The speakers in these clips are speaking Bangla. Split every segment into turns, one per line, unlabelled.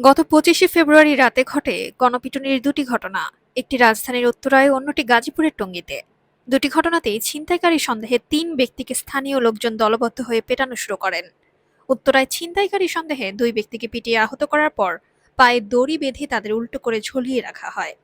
গত পঁচিশে ফেব্রুয়ারি রাতে ঘটে গণপিটুনির দুটি ঘটনা। একটি রাজধানীর উত্তরায়, অন্যটি গাজীপুরের টঙ্গিতে। দুটি ঘটনাতেই ছিনতাইকারী সন্দেহে তিন ব্যক্তিকে স্থানীয় লোকজন দলবদ্ধ হয়ে পেটানো শুরু করেন। উত্তরায় ছিনতাইকারী সন্দেহে দুই ব্যক্তিকে পিটিয়ে আহত করার পর পায়ে দড়ি বেঁধে তাদের উল্টো করে ঝুলিয়ে রাখা হয়।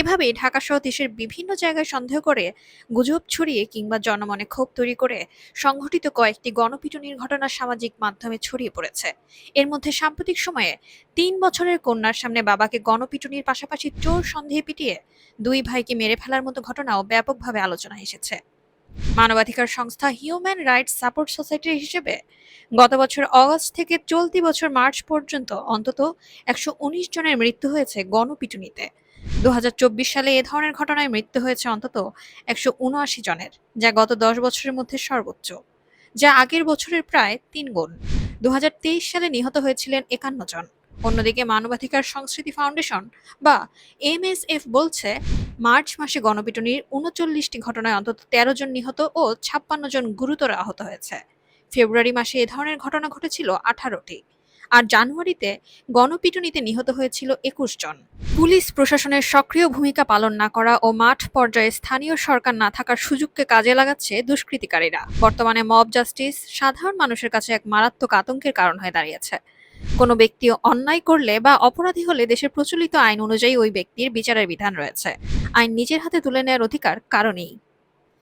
এভাবেই ঢাকা সহ দেশের বিভিন্ন জায়গায় সন্দেহ করে গুজব ছড়িয়ে কিংবা জনমনে ক্ষোভ তৈরি করে সংঘটিত কয়েকটি গণপিটুনির ঘটনা সামাজিক মাধ্যমে ছড়িয়ে পড়েছে। এর মধ্যে সাম্প্রতিক সময়ে তিন বছরের কন্যার সামনে বাবাকে গণপিটুনির পাশাপাশি চোর সন্দেহে পিটিয়ে দুই ভাইকে মেরে ফেলার মতো ঘটনাও ব্যাপকভাবে আলোচনায় এসেছে। মানবাধিকার সংস্থা হিউম্যান রাইটস সাপোর্ট সোসাইটির হিসেবে গত বছর অগস্ট থেকে চলতি বছর মার্চ পর্যন্ত অন্তত একশো উনিশ জনের মৃত্যু হয়েছে গণপিটুনিতে। দুহাজার চব্বিশ সালে এ ধরনের ঘটনায় মৃত্যু হয়েছে অন্তত একশো উনআশি জনের, যা গত দশ বছরের মধ্যে সর্বোচ্চ, যা আগের বছরের প্রায় তিন গুণ। দুহাজার তেইশ সালে নিহত হয়েছিলেন একান্ন জন। অন্যদিকে মানবাধিকার সংস্কৃতি ফাউন্ডেশন বা এমএসএফ বলছে, মার্চ মাসে গণপিটুনির উনচল্লিশটি ঘটনায় অন্তত তেরো জন নিহত ও ছাপ্পান্ন জন গুরুতর আহত হয়েছে। ফেব্রুয়ারি মাসে এ ধরনের ঘটনা ঘটেছিল আঠারোটি। আর জানুয়ারিতে গণপিটুনিতে নিহত হয়েছিল একুশ জন। পুলিশ প্রশাসনের সক্রিয় ভূমিকা পালন না করা ও মাঠ পর্যায়ে স্থানীয় সরকার না থাকার সুযোগকে কাজে লাগাচ্ছে দুষ্কৃতিকারীরা। বর্তমানে মব জাস্টিস সাধারণ মানুষের কাছে এক মারাত্মক আতঙ্কের কারণ হয়ে দাঁড়িয়েছে। কোনো ব্যক্তি অন্যায় করলে বা অপরাধী হলে দেশের প্রচলিত আইন অনুযায়ী ওই ব্যক্তির বিচারের বিধান রয়েছে। আইন নিজের হাতে তুলে নেওয়ার অধিকার কারণেই।